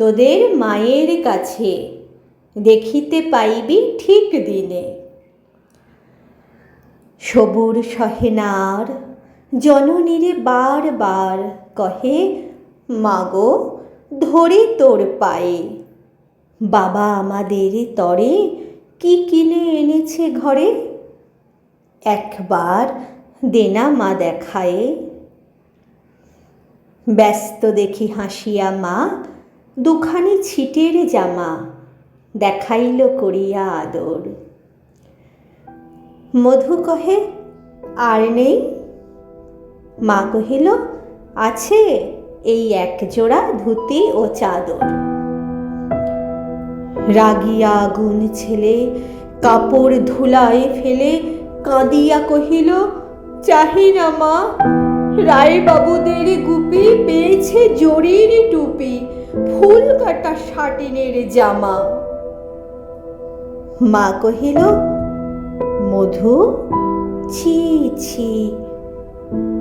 তোদের মায়ের কাছে দেখিতে পাইবি ঠিক দিনে। সবুর সহেনার জননীরে বার বার কহে, মাগো, ধরে তোর পায়ে। বাবা আমাদের তরে কি কিনে এনেছে ঘরে? একবার দেনা মা দেখায়ে। ব্যস্ত দেখি হাসিয়া মা দুখানি ছিটের জামা দেখাইল করিয়া আদর। মধু কহে, আর নেই? মা কহিল, আছে এই এক জোড়া ধুতি ও চাদর। রাগিয়া আগুন ছেলে কাপড় ধুলায় ফেলে কাঁদিয়া কহিল, চাহি না মা, রায়বাবুদের গুপি পেয়েছে জরির টুপি। ফুল কাটা শাটিনের জামা। মা কহিল, মধু, ছি ছি,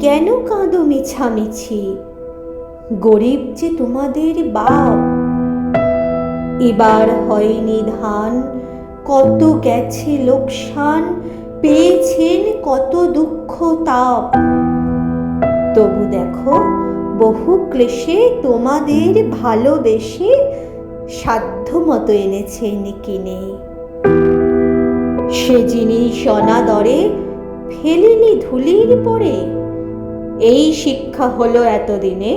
কেন কাঁদো মিছামিছি? গরিব যে তোমাদের বাপ। এবার হয়নি ধান, কত গেছে লোকসান, পেয়েছেন কত দুঃখ তাপ। তবু দেখো বহু ক্লেশে তোমাদের ভালোবেসে সাধ্য মতো এনেছেন কিনে সে জিনিস অনাদরে ফেলিনি ধুলির পরে, এই শিক্ষা হলো এতদিনে।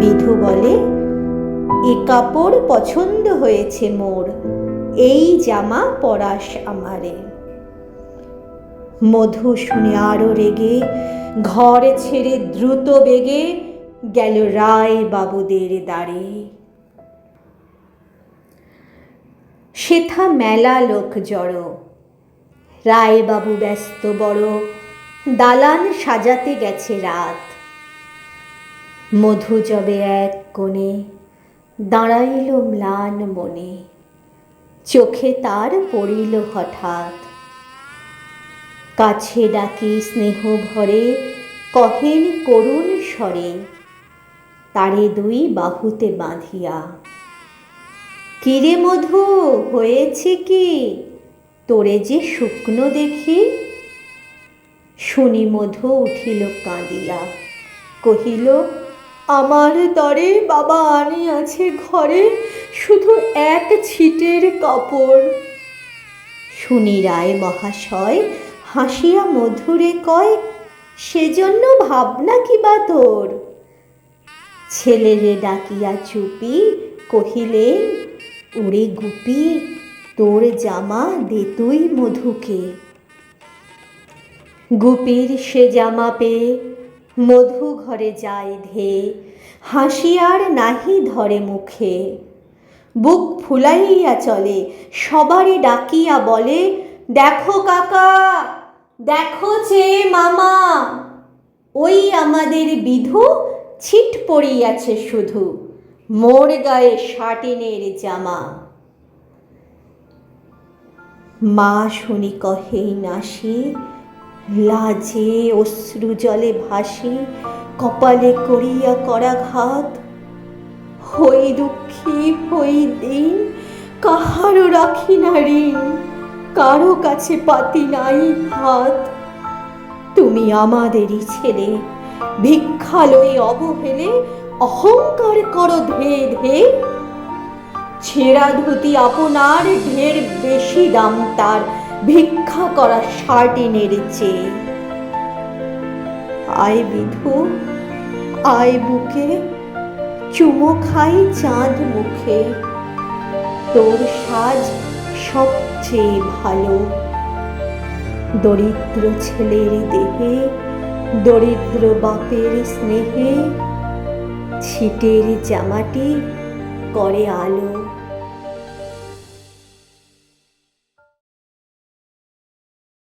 বিধু বলে, এ কাপড় পছন্দ হয়েছে মোর, এই জামা পরাস আমারে। মধু শুনে আরও রেগে, ঘর ছেড়ে দ্রুত বেগে গেল রায় বাবুদের দ্বারে। সেথা মেলা লোক জড়ো। রায়বাবু ব্যস্ত বড়, দালান সাজাতে গেছে রাত। মধু জবে এক কোণে, দাঁড়াইল ম্লান মনে। চোখে তার পড়িল হঠাৎ। কাছে ডাকি স্নেহ ভরে, কহেন করুণ স্বরে, তারে দুই বাহুতে বাঁধিয়া। কিরে মধু, হয়েছে কি? তোরে যে শুকনো দেখি? শুনি মধু উঠিল কাঁদিয়া, কহিল, আমার দরে বাবা আনি আছে ঘরে, শুধু এক ছিটের কাপড়। শুনি রায় মহাশয় হাসিয়া মধুরে কয়, সেজন্য ভাবনা কি বা তোর? ছেলেরে ডাকিয়া চুপি কহিলেন, ওরে গুপি, তোর জামা দে তুই মধুকে। গুপির সে জামা পেয়ে মধু ঘরে যায় ধে, হাসিয়ার নাহি ধরে মুখে। বুক ফুলাইয়া চলে সবারই ডাকিয়া বলে, দেখো কাকা দেখো যে মামা, ওই আমাদের বিধু ছিট পড়িয়াছে শুধু, মোর গায়ে শাটিনের জামা। মা শুনি কহে নাসি লাজে অশ্রু জলে ভাসি, কপালে করিয়া করা ঘাত হই দুঃখী, হই দিন, কাহারও রাখি না ঋণ। কারও কাছে পাতি নাই হাত। তুমি আমাদেরই ছেলে, ভিক্ষালয়ে অবহেলে অহংকার করো ধে ধে। ছেঁড়া ধুতি আপনার ঢের বেশি দাম তার, ভিক্ষা করা শার্টিনের চেয়ে। আয় বিধু, আয় বুকে, চুমো খাই চাঁদ মুখে। তোর সাজ সবচেয়ে ভালো। দরিদ্র ছেলের দেহে দরিদ্র বাপের স্নেহে ছিটের জামাটি করে আলো।